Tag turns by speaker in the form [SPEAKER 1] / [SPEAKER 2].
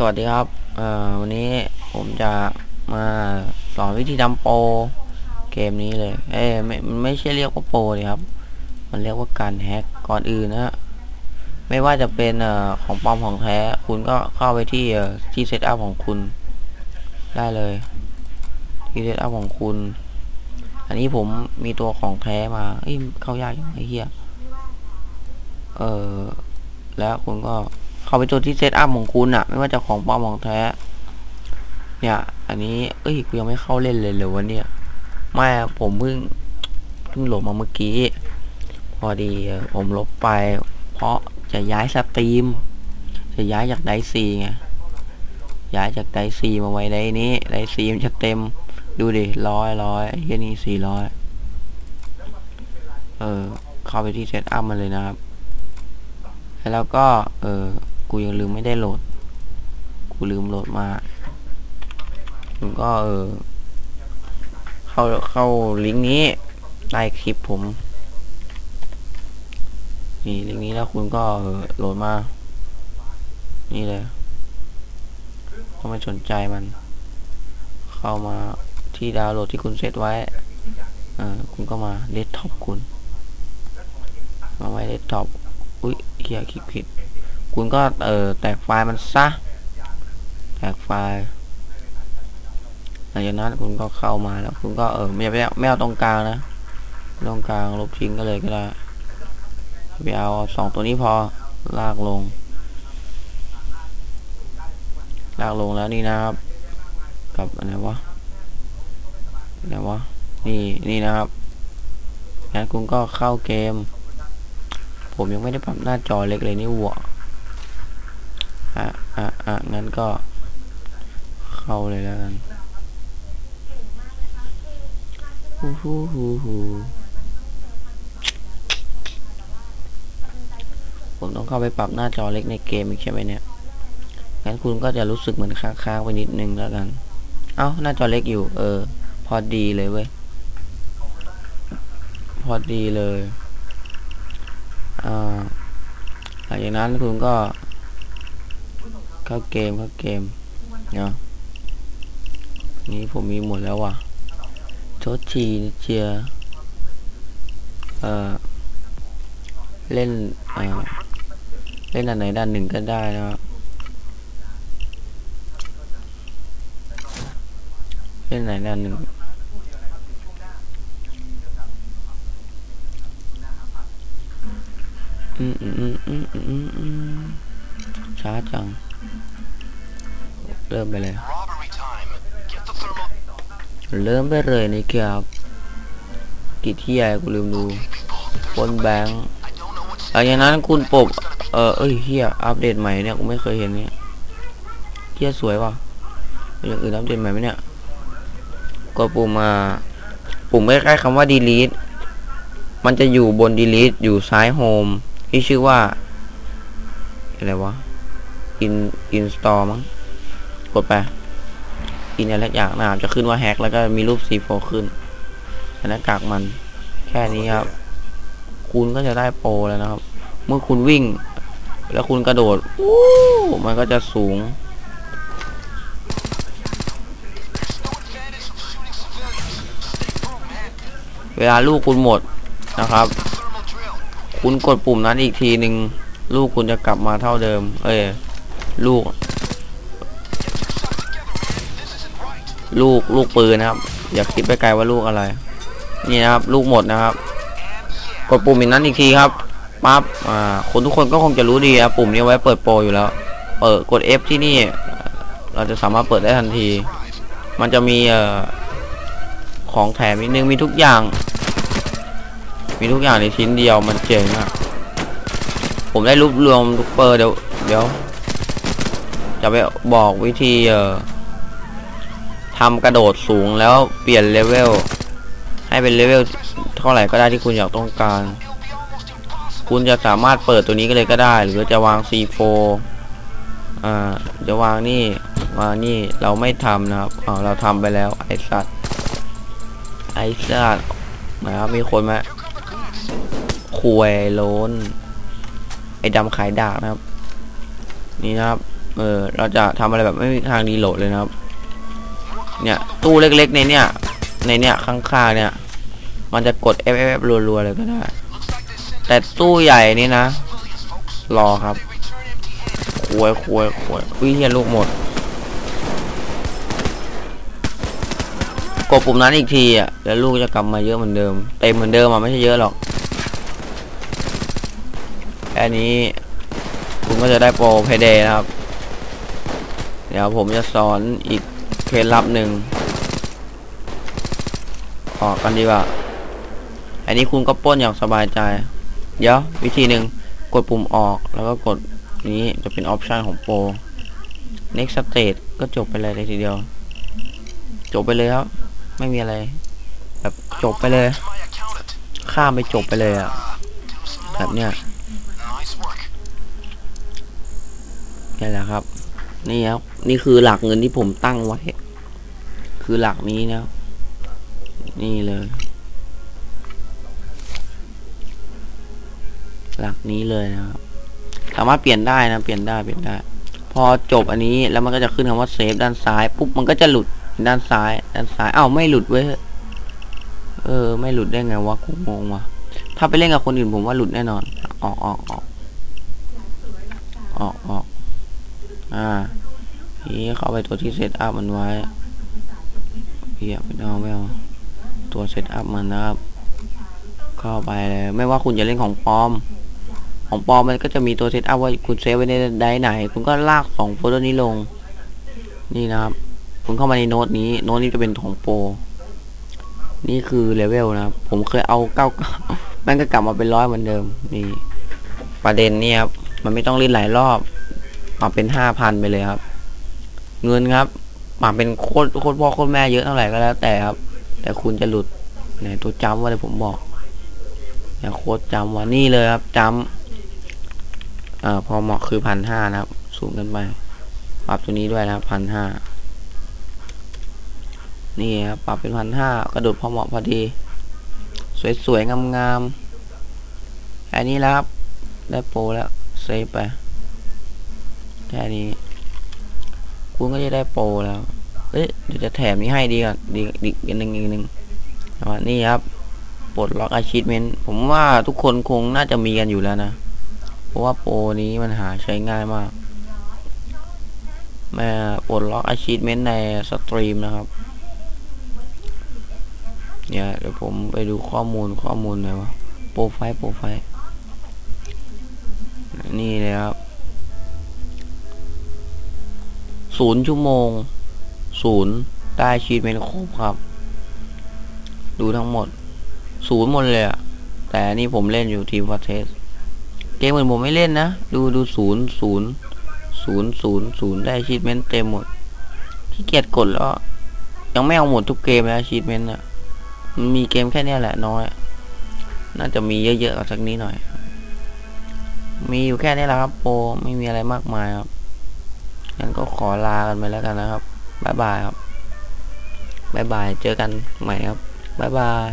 [SPEAKER 1] สวัสดีครับเอ่อวันนี้ผมจะมาสอนวิธีทำโปรเกมนี้เลย เอ้ไม่มันไม่ใช่เรียกว่าโปรเลยครับ มันเรียกว่าการแฮกก่อนอื่นนะฮะไม่ว่าจะเป็นเอ่อของปลอมของแท้ คุณก็เข้าไปที่เอ่อที่เซตอัพของคุณ ได้เลย ที่เซตอัพของคุณ อันนี้ผมมีตัวของแท้มาเอ้ยเข้ายากยังไงเฮียเออแล้วคุณก็ เข้าไปตัวที่เซตอัพของคุณอะไม่ว่าจะของปลอมของแท้ เนี่ย อันนี้ เอ้ยกูยังไม่เข้าเล่นเลยเลยวะเนี่ย ไม่ผมเพิ่งเพิ่งโหลดมาเมื่อกี้ พอดีผมลบไป เพราะจะย้ายสตรีม จะย้ายจากไดซีไงย้ายจากไดซีมาไว้ไดนี้ไดซีมันจะเต็มดูดิร้อยร้อยเฮียนี่สี่ร้อยเออเข้าไปที่เซตอัพมาเลยนะครับ แล้วก็ เออ กูยังลืมไม่ได้โหลด กูลืมโหลดมาผมก็เออ เข้าเข้าลิงก์นี้ใต้คลิปผมนี่ลิงก์นี้แล้วคุณก็โหลดมา นี่เลยต้องไม่สนใจมัน เข้ามาที่ดาวน์โหลดที่คุณเซตไว้เออคุณก็มาเดสก์ท็อปคุณ มาไว้เดสก์ท็อป อุ้ยเฮียคลิปผิด คุณก็เออแตกไฟล์มันซะ แตกไฟล์หลังจากนั้นคุณก็เข้ามาแล้ว คุณก็เออไม่ไม่เอาไม่เอาตรงกลางนะตรงกลางลบทิ้งก็เลยก็ได้ไปเอาสองตัวนี้พอลากลง ลากลงแล้วนี่นะครับ กับอะไรวะอะไรวะนี่นี่นะครับงั้นคุณก็เข้าเกม ผมยังไม่ได้ปรับหน้าจอเล็กเลยนี่หว อะอะอะงั้นก็เข้าเลยแล้วกันฮู้ฮู้ฮู้ฮู้ผมต้องเข้าไปปรับหน้าจอเล็กในเกมอีกใช่ไหมเนี่ย งั้นคุณก็จะรู้สึกเหมือนค้างๆไปนิดนึงแล้วกัน เอ้าหน้าจอเล็กอยู่ เออ พอดีเลยเว้ย พอดีเลย อ่า หลังจากนั้นคุณก็ เข้าเกมเข้าเกมเนาะนี่ผมมีหมดแล้วว่ะโทษทีเจียเอ่อเล่นเอ่อเล่นอันไหนด้านหนึ่งก็ได้นะครับเล่นไหนด้านหนึ่งอืมอืมอืมอืมอืมอืมช้าจัง เริ่มไปเลย
[SPEAKER 2] Robbery time. Get the thermal.
[SPEAKER 1] เริ่มไปเลยนี่ครับกี่ที่ใหญ่กูลืมดูปนแบงค์
[SPEAKER 2] I don't know what's
[SPEAKER 1] หลังจากนั้นคุณปบเออเอ้ยเฮียอัปเดตใหม่เนี่ยกูไม่เคยเห็นเนี่ยเฮียสวยว่ะเป็นอย่างอื่นอัปเดตใหม่ไหมเนี่ยกดปุ่มมาปุ่มใกล้ๆคำว่า delete มันจะอยู่บน delete อยู่ซ้ายโฮมที่ชื่อว่า อะไรวะ in install มั้ง กดไปอินอะไรสักอย่างนะครับจะขึ้นว่าแฮกแล้วก็มีรูป C4 ขึ้นแต่หน้ากากมันแค่นี้ครับ คุณก็จะได้โปรแล้วนะครับ เมื่อคุณวิ่ง แล้วคุณกระโดดวู้มันก็จะสูง
[SPEAKER 2] no advantage of shooting civilians. Stay through, man.
[SPEAKER 1] เวลาลูกคุณหมดนะครับ
[SPEAKER 2] Thermal drill.
[SPEAKER 1] คุณกดปุ่มนั้นอีกทีหนึ่งลูกคุณจะกลับมาเท่าเดิม เอ้ยลูก ลูกลูกปืนนะครับ อย่าคิดไปไกลว่าลูกอะไร นี่นะครับ ลูกหมดนะครับ กดปุ่มอีกนั้นอีกทีครับปั๊บอ่าคนทุกคนก็คงจะรู้ดีนะปุ่มนี้ไว้เปิดโปรอยู่แล้ว เปิดกด F ที่นี่ เราจะสามารถเปิดได้ทันที มันจะมีเอ่อของแถมนิดนึงมีทุกอย่าง มีทุกอย่างในชิ้นเดียวมันเจ๋งอะผมได้รวบรวมทุกเปอร์เดี๋ยวเดี๋ยว จะไปบอกวิธีเอ่อ ทำกระโดดสูงแล้วเปลี่ยนเลเวลให้เป็นเลเวลเท่าไหร่ก็ได้ที่คุณอยากต้องการ คุณจะสามารถเปิดตัวนี้ก็เลยก็ได้ หรือจะวาง C4 อ่าจะวางนี่วางนี่เราไม่ทำนะครับอ๋อเราทำไปแล้วไอสัตว์ไอสัตว์นะครับมีคนมาควยโลนไอดำขายดากนะครับ นี่นะครับเออเราจะทำอะไรแบบไม่มีทางดีโหลดเลยนะครับ เนี่ยตู้เล็กๆในเนี่ยในเนี่ยข้างๆเนี่ย มันจะกด F F F รัวๆเลยก็ได้ แต่ตู้ใหญ่นี่นะ รอครับควยควยควยวิเฮียลูกหมด กดปุ่มนั้นอีกทีอะแล้วลูกจะกลับมาเยอะเหมือนเดิม เต็มเหมือนเดิมอะไม่ใช่เยอะหรอกแค่นี้คุณก็จะได้โปรเพเดนะครับ เดี๋ยวผมจะสอนอีก เคล็ดลับหนึ่งออกกันดีกว่า อันนี้คุณก็ป้นอย่างสบายใจ เดี๋ยว วิธีหนึ่งกดปุ่มออกแล้วก็กดนี้จะเป็นออปชันของโปร next stage ก็จบไปเลยเลยทีเดียว จบไปเลยครับ ไม่มีอะไร แบบจบไปเลย ข้ามไปจบไปเลยอะแบบเนี้ยนี่แหละครับ นี่ครับนี่คือหลักเงินที่ผมตั้งไว้ คือหลักนี้นะนี่เลย หลักนี้เลยนะครับสามารถเปลี่ยนได้นะเปลี่ยนได้เปลี่ยนได้ พอจบอันนี้แล้วมันก็จะขึ้นคำว่าเซฟด้านซ้ายปุ๊บมันก็จะหลุดด้านซ้าย ด้านซ้ายอ้าวไม่หลุดเว้ยเออ ไม่หลุดได้ไงวะกูงงวะถ้าไปเล่นกับคนอื่นผมว่าหลุดแน่นอน ออกออกออกออกออก อ่านี่เข้าไปตัวที่เซตอัพมันไว้พียไม่เอาไม่เอาตัวเซตอัพมันนะครับ เข้าไปเลยไม่ว่าคุณจะเล่นของปลอม ของปลอมมันก็จะมีตัวเซตอัพว่าคุณเซฟไว้ในไดไหน คุณก็ลากสองโฟลเดอร์นี้ลง นี่นะครับ คุณเข้ามาในโน้ตนี้ โน้ตนี้จะเป็นของโปรนี่คือเลเวลนะครับ ผมเคยเอาเก้ามันก็กลับมาเป็นร้อยเหมือนเดิม นี่ ประเด็นนี่ครับ มันไม่ต้องเล่นหลายรอบ ปรับเป็นห้าพันไปเลยครับ เงินครับปรับเป็นโคตรโคตรพ่อโคตรแม่เยอะเท่าไหร่ก็แล้วแต่ครับ แต่คุณจะหลุดไหนตัวจำว่าเลยผมบอกเนี่ยโคตรจำว่านี่เลยครับจำเอ่อพอเหมาะคือพันห้านะครับ สูงกันไปปรับตัวนี้ด้วยนะพันห้านี่ครับปรับเป็นพันห้ากระโดดพอเหมาะพอดี สวยๆงามๆอันนี้แล้วครับ ได้โปรแล้ว เซฟไป แค่นี้ คุณก็จะได้โปรแล้ว เอ๊ะเดี๋ยวจะแถมนี้ให้ดีก่อนดีดีอีกหนึ่งอีกหนึ่งเอานี่ครับปลดล็อกอาชีพเมนผมว่าทุกคนคงน่าจะมีกันอยู่แล้วนะ เพราะว่าโปรนี้มันหาใช้ง่ายมากแม่ปลดล็อกอาชีพเมนในสตรีมนะครับ เนี่ยเดี๋ยวผมไปดูข้อมูลข้อมูลหน่อยวะโปรไฟล์โปรไฟล์นี่เลยครับ ศูนย์ชั่วโมงศูนย์ได้ชีตเป็นครบครับ ดูทั้งหมดศูนย์หมดเลยอะแต่อันนี่ผมเล่นอยู่ทีมฟอร์เทสเกมอื่นผมไม่เล่นนะ ดูดูศูนย์ศูนย์ศูนย์ศูนย์ศูนย์ได้ชีตเมนเต็มหมดที่เกียจกดแล้ว ยังไม่เอาหมดทุกเกมนะชีตเมนอะมีเกมแค่นี้แหละน้อย น่าจะมีเยอะๆกว่าสักนี้หน่อย มีอยู่แค่นี้แหละครับโปรไม่มีอะไรมากมายครับ งั้นก็ขอลากันไปแล้วกันนะครับ บ๊ายบายครับ บ๊ายบาย เจอกันใหม่ครับ บ๊ายบาย